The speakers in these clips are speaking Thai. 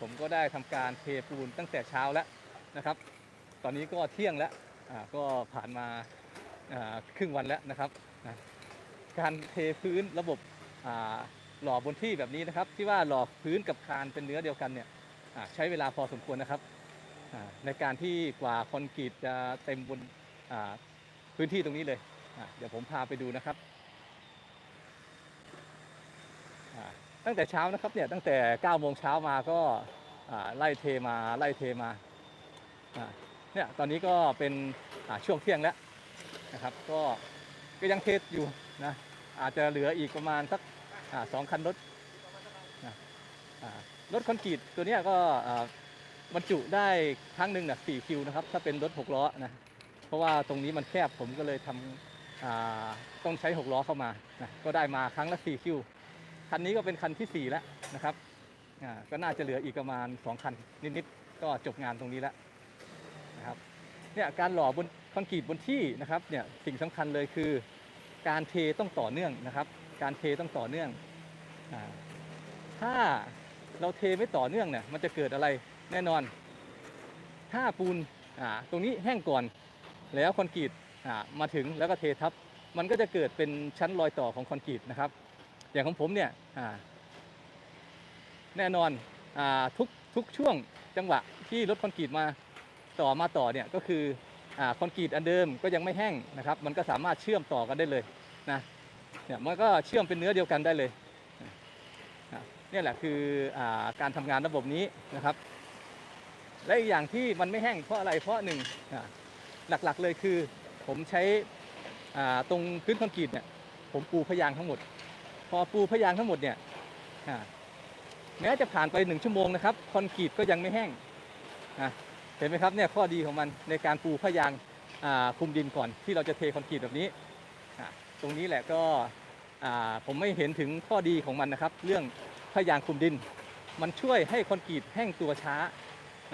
ผมก็ได้ทำการเทปูนตั้งแต่เช้าแล้วนะครับ ตอนนี้ก็เที่ยงแล้วก็ผ่านมาครึ่งวันแล้วนะครับ การเทพื้นระบบหล่อบนที่แบบนี้นะครับ ที่ว่าหล่อพื้นกับคานเป็นเนื้อเดียวกันเนี่ยใช้เวลาพอสมควรนะครับในการที่กว่าคอนกรีตจะเต็มบนพื้นที่ตรงนี้เลย เดี๋ยวผมพาไปดูนะครับอ่า ตั้งแต่เช้านะครับเนี่ยตั้งแต่9โมงเช้ามาก็ไล่เทมาไล่เทมาเนี่ยตอนนี้ก็เป็นช่วงเที่ยงแล้วนะครับ ก็ก็ยังเทอยู่นะอาจจะเหลืออีกประมาณสักสองคันรถนะรถคอนกรีตตัวนี้ก็บรรจุได้ครั้งหนึ่งนะสี่คิวนะครับ ถ้าเป็นรถหกล้อนะเพราะว่าตรงนี้มันแคบผมก็เลยทำต้องใช้หกล้อเข้ามานะก็ได้มาครั้งละสี่คิว คันนี้ก็เป็นคันที่ 4 แล้วนะครับก็น่าจะเหลืออีกประมาณ 2 คันนิดๆก็จบงานตรงนี้แล้วนะครับเนี่ยการหล่อบนคอนกรีตบนที่นะครับเนี่ยสิ่งสำคัญเลยคือ การเทต้องต่อเนื่องนะครับ การเทต้องต่อเนื่องอถ้าเราเทไม่ต่อเนื่องเนี่ยมันจะเกิดอะไรแน่นอน ถ้าปูนตรงนี้แห้งก่อนแล้วคอนกรีตมาถึงแล้วก็เททับ มันก็จะเกิดเป็นชั้นรอยต่อของคอนกรีตนะครับ อย่างของผมเนี่ยแน่นอนอทุกทุกช่วงจังหวะที่รถคอนกรีตมาต่อมาต่อเนี่ยก็คืออคอนกรีตอันเดิมก็ยังไม่แห้งนะครับ มันก็สามารถเชื่อมต่อกันได้เลยนะเนี่ยมันก็เชื่อมเป็นเนื้อเดียวกันได้เลยเนี่ยแหละคืออการทำงานระบบนี้นะครับ และอีกอย่างที่มันไม่แห้งเพราะอะไรเพราะหนึ่งหลักๆเลยคือผมใช้ตรงพื้นคอนกรีตเนี่ยผมปูพยางทั้งหมด พอปูพยางทั้งหมดเนี่ยแม้จะผ่านไปหนึ่งชั่วโมงนะครับคอนกรีตก็ยังไม่แห้งเห็นไหมครับเนี่ยข้อดีของมันในการปูพยางคุมดินก่อนที่เราจะเทคอนกรีตแบบนี้ ตรงนี้แหละก็ผมไม่เห็นถึงข้อดีของมันนะครับ เรื่องพยางคุมดิน มันช่วยให้คอนกรีตแห้งตัวช้า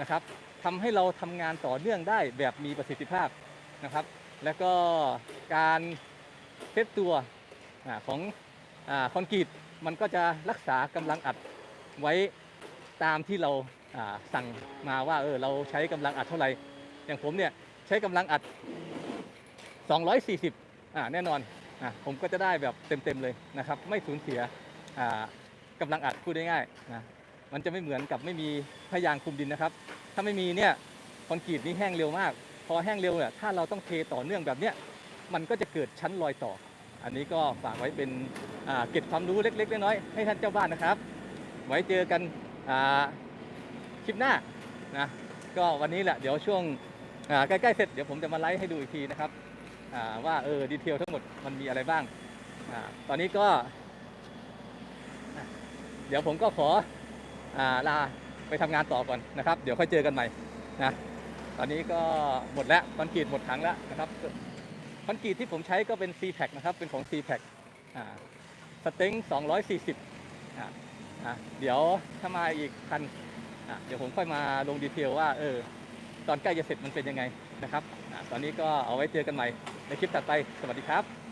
นะครับทำให้เราทำงานต่อเนื่องได้แบบมีประสิทธิภาพนะครับ แล้วก็การเซตตัวของ คอนกรีตมันก็จะรักษากำลังอัดไว้ตามที่เราสั่งมาว่าเออเราใช้กำลังอัดเท่าไหร่อย่างผมเนี่ยใช้กำลังอัด 240อ่าแน่นอนอ่าผมก็จะได้แบบเต็มๆเลยนะครับ ไม่สูญเสียอ่ากำลังอัดพูดง่ายๆนะมันจะไม่เหมือนกับไม่มีพยางคุมดินนะครับ ถ้าไม่มีเนี่ยคอนกรีตนี่แห้งเร็วมาก พอแห้งเร็วเนี่ยถ้าเราต้องเทต่อเนื่องแบบเนี้ยมันก็จะเกิดชั้นรอยต่อ อันนี้ก็ฝากไว้เป็นเก็บความรู้เล็ก ๆ น้อยๆให้ท่านเจ้าบ้านนะครับ ไว้เจอกันคลิปหน้านะก็วันนี้แหละเดี๋ยวช่วงใกล้ๆเสร็จเดี๋ยวผมจะมาไลฟ์ให้ดูอีกทีนะครับว่าเออดีเทลทั้งหมดมันมีอะไรบ้างอตอนนี้ก็ เดี๋ยวผมก็ขออาลาไปทำงานต่อก่อนนะครับ เดี๋ยวค่อยเจอกันใหม่นะตอนนี้ก็หมดแล้วคอนกรีตหมดถังแล้วนะครับ คอนกรีตที่ผมใช้ก็เป็น c p a c นะครับ เป็นของ c p a c อ่าสเต็ง240อ่าอ่าเดี๋ยวถ้ามาอีกคันอ่าเดี๋ยวผมค่อยมาลงดีเทลว่าเออตอนใกล้จะเสร็จมันเป็นยังไงนะครับอ่าตอนนี้ก็เอาไว้เจอกันใหม่ในคลิปถัดไปสวัสดีครับ